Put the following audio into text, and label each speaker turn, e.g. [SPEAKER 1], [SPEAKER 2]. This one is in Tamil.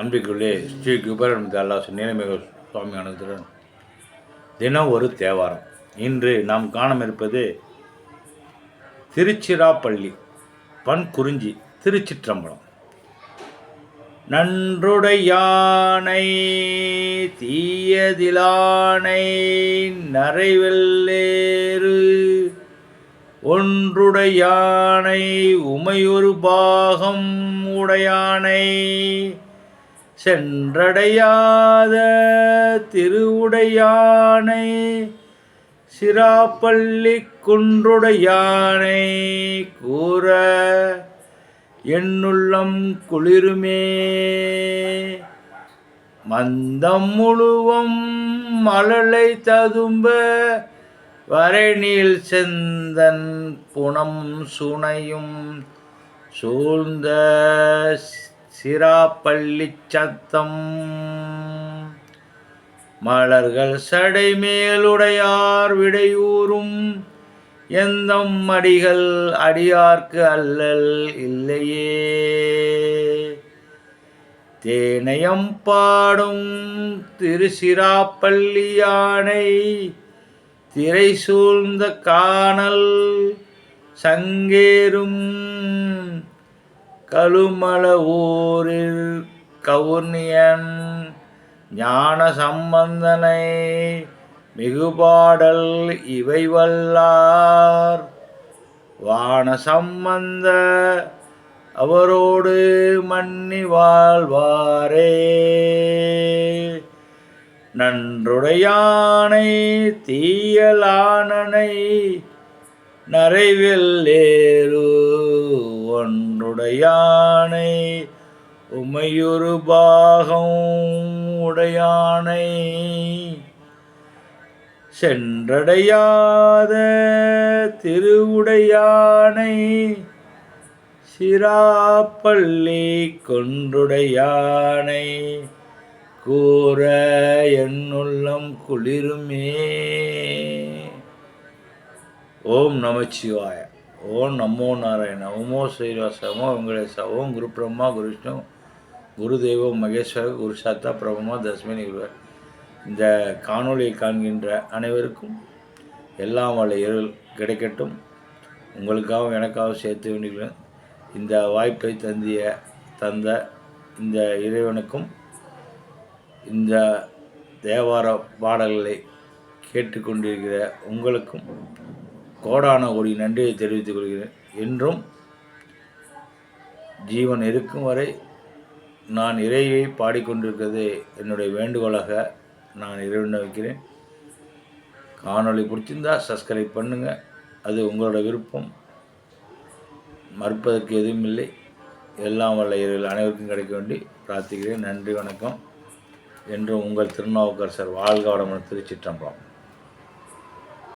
[SPEAKER 1] அன்பிற்குள்ளே ஸ்ரீ குபேரன் அல்லாஸ் நீலமிக சுவாமி அனுகிறன் தினம் ஒரு தேவாரம். இன்று நாம் காணமிருப்பது திருச்சிராப்பள்ளி பன் குறிஞ்சி திருச்சிற்றம்பலம். நன்றுடையானை தீயதிலானை நரைவெல்லேறு ஒன்றுடையானை உமையொரு பாகம் உடையானை. சென்றடையாத திருவுடையானை சிராப்பள்ளி குன்றுடையானை கூற என்னுள்ளம் குளிருமே. மந்தம் முழுவம் மலலை ததும்ப வரைநீள் செந்தன் புனம் சுனையும் சூழ்ந்த சிராப்பள்ளி சத்தம். மலர்கள் சடை மேலுடையார் விடையூறும். எந்தம் அடிகள் அடியார்க்கு அல்லல் இல்லையே. தேனயம் பாடும் திருசிராப்பள்ளி யானை. திரை சூழ்ந்த காணல் சங்கேரும் கழுமல ஊரில் கவுர்ணியன் ஞான சம்பந்தனை மிகுபாடல் இவை வல்லார் வான சம்பந்த அவரோடு மன்னி வாழ்வாரே. நன்றுடையானை தீயலானனை நரைவெல்லேரு ஒன்றுடையானை உமையொரு பாகம் உடையானை. சென்றடையாத திருவுடையானை சிராப்பள்ளி கொன்றுடையானை. கூற என்னுள்ளம் குளிருமே. ஓம் நமச்சிவாய. ஓம் நமோ நாராயண ஓமோ ஸ்ரீவாசமோ வெங்கடேசாவோம் குரு பிரம்மா குரு விஷ்ணு குரு தெய்வம் மகேஸ்வர குரு சாத்தா பிரபமா தஸ்மினி குருவர் இந்த காணொளியை காண்கின்ற அனைவருக்கும் எல்லாம் வல்ல இருள் கிடைக்கட்டும். உங்களுக்காகவும் எனக்காகவும் சேர்த்து வேண்டிக்கிறேன் இந்த வாய்ப்பை தந்திய தந்த இந்த இறைவனுக்கும் இந்த தேவார பாடல்களை கேட்டுக்கொண்டிருக்கிற உங்களுக்கும் கோடான கோடி நன்றியை தெரிவித்துக் கொள்கிறேன். என்றும் ஜீவன் இருக்கும் வரை நான் இறையை பாடிக்கொண்டிருக்கிறது என்னுடைய வேண்டுகோளாக நான் இறைவன் வைக்கிறேன். காணொளி பிடிச்சிருந்தா சப்ஸ்கிரைப் பண்ணுங்கள் அது உங்களோட விருப்பம். மறுப்பதற்கு எதுவும் இல்லை. எல்லாம் வல்ல இறைவல் அனைவருக்கும் கிடைக்க வேண்டி பிரார்த்திக்கிறேன். நன்றி வணக்கம். என்றும் உங்கள் திருநாவுக்கரசர் வாழ்க வளமுடன் திருச்சிற்றம்பலம்.